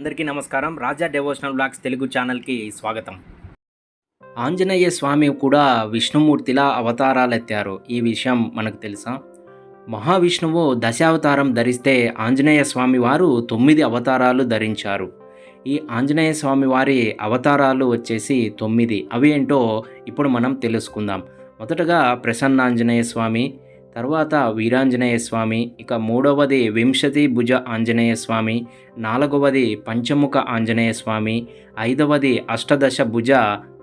అందరికీ నమస్కారం. రాజా devotional blogs Telugu ఛానల్కి స్వాగతం. ఆంజనేయ స్వామి కూడా విష్ణుమూర్తిలా అవతారాలెత్తారు. ఈ విషయం మనకు తెలుసా? మహావిష్ణువు దశావతారం ధరిస్తే ఆంజనేయ స్వామి వారు తొమ్మిది అవతారాలు ధరించారు. ఈ ఆంజనేయ స్వామి వారి అవతారాలు వచ్చేసి తొమ్మిది. అవి ఏంటో ఇప్పుడు మనం తెలుసుకుందాం. మొదటగా ప్రసన్నాంజనేయ స్వామి తర్వాత వీరాంజనేయ స్వామి ఇక మూడవది వింశతి భుజ ఆంజనేయ స్వామి నాలుగవది పంచముఖ ఆంజనేయ స్వామి ఐదవది అష్టదశ భుజ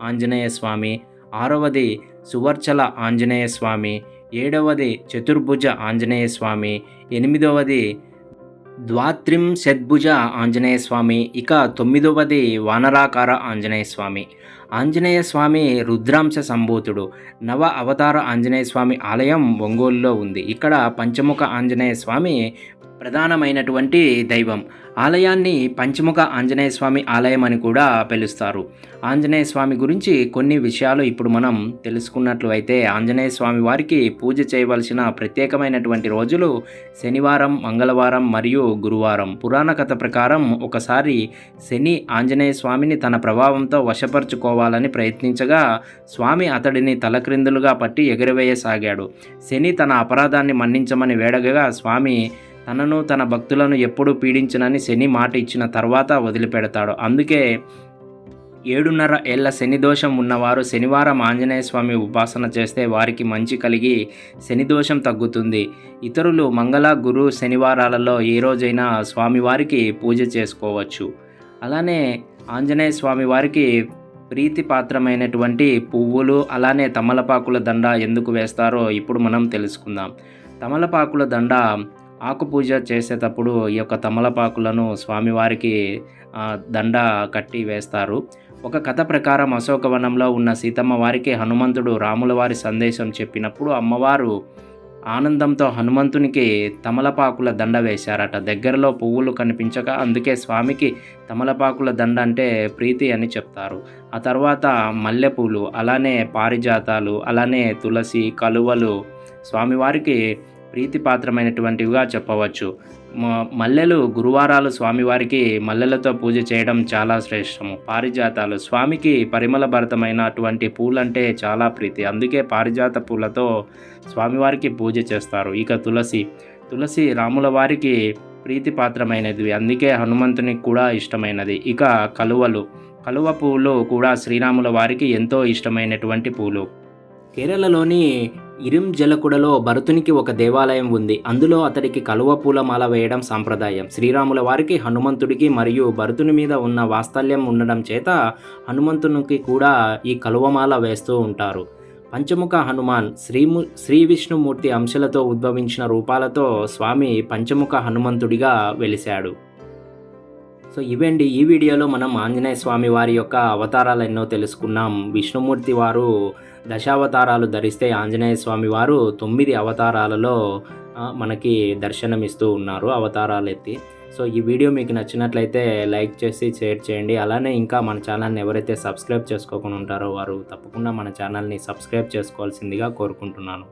ఆంజనేయ స్వామి ఆరవది సువర్చల ఆంజనేయ స్వామి ఏడవది చతుర్భుజ ఆంజనేయ స్వామి ఎనిమిదవది ద్వాత్రిం షద్భుజ ఆంజనేయ స్వామి ఇక తొమ్మిదవది వానరాకార ఆంజనేయ స్వామి ఆంజనేయ స్వామి రుద్రాంశ సంభూతుడు. నవ అవతార ఆంజనేయ స్వామి ఆలయం ఒంగోలులో ఉంది. ఇక్కడ పంచముఖ ఆంజనేయ స్వామి ప్రధానమైనటువంటి దైవం. ఆలయాన్ని పంచముఖ ఆంజనేయ స్వామి ఆలయం అని కూడా పిలుస్తారు. ఆంజనేయ స్వామి గురించి కొన్ని విషయాలు ఇప్పుడు మనం తెలుసుకున్నట్లు అయితే ఆంజనేయ స్వామి వారికి పూజ చేయవలసిన ప్రత్యేకమైనటువంటి రోజులు శనివారం మంగళవారం మరియు గురువారం. పురాణ కథ ప్రకారం ఒకసారి శని ఆంజనేయ స్వామిని తన ప్రభావంతో వశపరుచుకోవాలని ప్రయత్నించగా స్వామి అతడిని తలక్రిందులుగా పట్టి ఎగురవేయసాగాడు. శని తన అపరాధాన్ని మన్నించమని వేడగగా స్వామి తనను తన భక్తులను ఎప్పుడూ పీడించనని శని మాట ఇచ్చిన తర్వాత వదిలిపెడతాడు. అందుకే ఏడున్నర ఏళ్ళ శని దోషం ఉన్నవారు శనివారం ఆంజనేయ స్వామి ఉపాసన చేస్తే వారికి మంచి కలిగి శని దోషం తగ్గుతుంది. ఇతరులు మంగళ గురు శనివారాలలో ఏ రోజైనా స్వామివారికి పూజ చేసుకోవచ్చు. అలానే ఆంజనేయ స్వామి వారికి ప్రీతిపాత్రమైనటువంటి పువ్వులు అలానే తమలపాకుల దండ ఎందుకు వేస్తారో ఇప్పుడు మనం తెలుసుకుందాం. తమలపాకుల దండ ఆకు పూజ చేసేటప్పుడు ఈ యొక్క తమలపాకులను స్వామివారికి దండ కట్టి వేస్తారు. ఒక కథ ప్రకారం అశోకవనంలో ఉన్న సీతమ్మ వారికి హనుమంతుడు రాముల వారి సందేశం చెప్పినప్పుడు అమ్మవారు ఆనందంతో హనుమంతునికి తమలపాకుల దండ వేశారట. దగ్గరలో పువ్వులు కనిపించక అందుకే స్వామికి తమలపాకుల దండ అంటే ప్రీతి అని చెప్తారు. ఆ తర్వాత మల్లెపూలు అలానే పారిజాతాలు అలానే తులసి కలువలు స్వామివారికి ప్రీతిపాత్రమైనటువంటివిగా చెప్పవచ్చు. మ- మల్లెలు గురువారాలు స్వామివారికి మల్లెలతో పూజ చేయడం చాలా శ్రేష్టము. పారిజాతాలు స్వామికి పరిమళ భరతమైనటువంటి పూలంటే చాలా ప్రీతి. అందుకే పారిజాత పూలతో స్వామివారికి పూజ చేస్తారు. ఇక తులసి. తులసి రాముల వారికి ప్రీతిపాత్రమైనది. అందుకే హనుమంతునికి కూడా ఇష్టమైనది. ఇక కలువలు. కలువ పూలు కూడా శ్రీరాముల వారికి ఎంతో ఇష్టమైనటువంటి పూలు. కేరళలోని ఇరిం జలకుడలో భరతునికి ఒక దేవాలయం ఉంది. అందులో అతడికి కలువ పూల మాల వేయడం సాంప్రదాయం. శ్రీరాముల వారికి హనుమంతుడికి మరియు భరతుని మీద ఉన్న వాత్సల్యం ఉండడం చేత హనుమంతునికి కూడా ఈ కలువమాల వేస్తూ ఉంటారు. పంచముఖ హనుమాన్ శ్రీము శ్రీ విష్ణుమూర్తి అంశలతో ఉద్భవించిన రూపాలతో స్వామి పంచముఖ హనుమంతుడిగా వెలిశాడు. సో ఇవండి ఈ వీడియోలో మనం ఆంజనేయ స్వామి వారి యొక్క అవతారాలు ఎన్నో తెలుసుకున్నాం. విష్ణుమూర్తి వారు దశావతారాలు ధరిస్తే ఆంజనేయ స్వామి వారు తొమ్మిది అవతారాలలో మనకి దర్శనమిస్తూ ఉన్నారు అవతారాలు ఎత్తి సో ఈ వీడియో మీకు నచ్చినట్లయితే లైక్ చేసి షేర్ చేయండి. అలానే ఇంకా మన ఛానల్ని ఎవరైతే సబ్స్క్రైబ్ చేసుకోకుండా ఉంటారో వారు తప్పకుండా మన ఛానల్ని సబ్స్క్రైబ్ చేసుకోవాల్సిందిగా కోరుకుంటున్నాను.